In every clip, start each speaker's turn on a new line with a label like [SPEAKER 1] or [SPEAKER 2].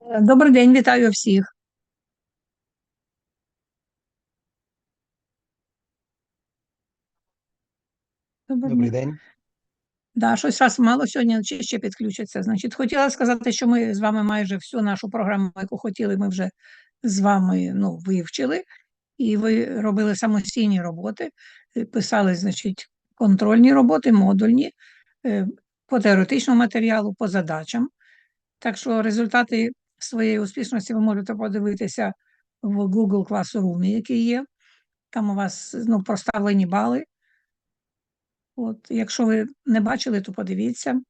[SPEAKER 1] Добрий день, вітаю всіх.
[SPEAKER 2] Добрий день.
[SPEAKER 1] Да, щось раз мало сьогодні чи ще підключиться. Значить, хотіла сказати, що ми з вами майже всю нашу програму, яку хотіли, ми вже з вами ну, вивчили, і ви робили самостійні роботи, е, писали, значить, контрольні роботи, модульні, е, по теоретичному матеріалу, по задачам. Так що результати своєї успішності ви можете подивитися в Google Classroom, який є. Там у вас ну, проставлені бали. От, якщо ви не бачили, то подивіться.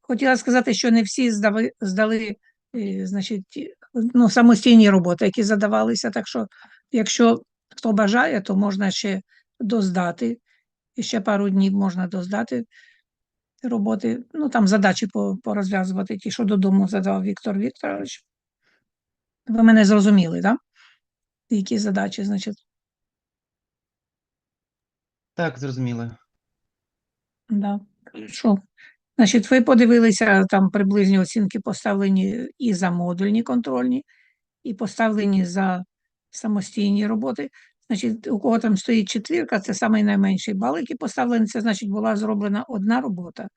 [SPEAKER 1] Хотіла сказати, що не всі здави, здали е, значить, ну, самостійні роботи, які задавалися. Так що, якщо хто бажає, то можна ще доздати. І ще пару днів можна доздати роботи. Ну, там задачі порозв'язувати, ті, що додому задав Віктор Вікторович. Ви мене зрозуміли, так? Да? Які задачі, значить.
[SPEAKER 2] Так, зрозуміло.
[SPEAKER 1] Да. Що? Значить, ви подивилися там приблизні оцінки поставлені і за модульні контрольні, і поставлені за самостійні роботи. Значить, у кого там стоїть четвірка, це самий найменший бал, який поставлений, це значить була зроблена одна робота.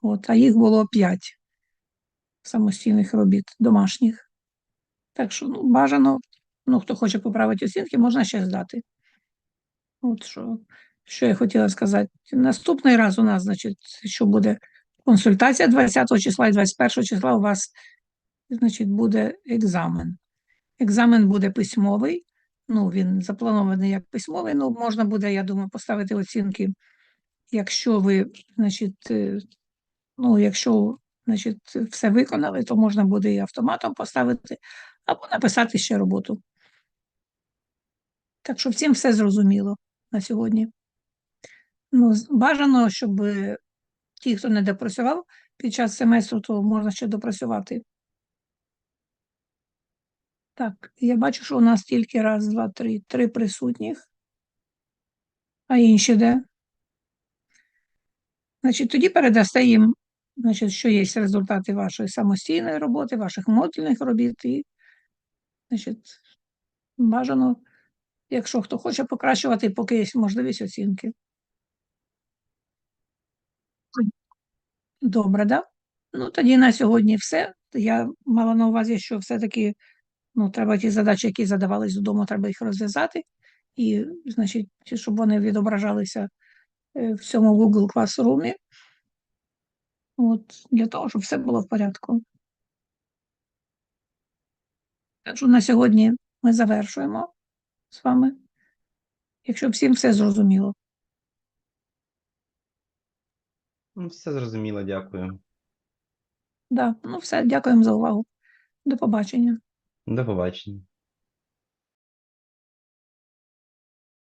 [SPEAKER 1] От, а їх було п'ять самостійних робіт, домашніх. Так що ну, бажано, ну, хто хоче поправити оцінки, можна ще здати. От що, що я хотіла сказати. Наступний раз у нас, значить, що буде консультація 20 числа і 21 числа у вас, значить, буде екзамен. Екзамен буде письмовий, ну, він запланований як письмовий, ну, можна буде, я думаю, поставити оцінки, якщо ви, значить, е, ну, якщо, значить, все виконали, то можна буде і автоматом поставити, або написати ще роботу. Так що всім все зрозуміло на сьогодні. Ну, бажано, щоб ті, хто не допрацював під час семестру, то можна ще допрацювати. Так, я бачу, що у нас тільки раз, два, три, три присутніх. А інші де? Значить, тоді передасте їм, значить, що є результати вашої самостійної роботи, ваших модульних робіт і, значить, бажано, якщо хто хоче покращувати, поки є можливість оцінки. Добре, да? Ну, тоді на сьогодні все. Я мала на увазі, що все-таки ну, треба ті задачі, які задавались додому, треба їх розв'язати. І, значить, щоб вони відображалися е, в цьому Google Classroom. От, для того, щоб все було в порядку. Так що на сьогодні ми завершуємо з вами. Якщо всім все зрозуміло.
[SPEAKER 2] Ну, Все зрозуміло, дякую.
[SPEAKER 1] Да, ну все, дякуємо за увагу. До побачення.
[SPEAKER 2] До побачення.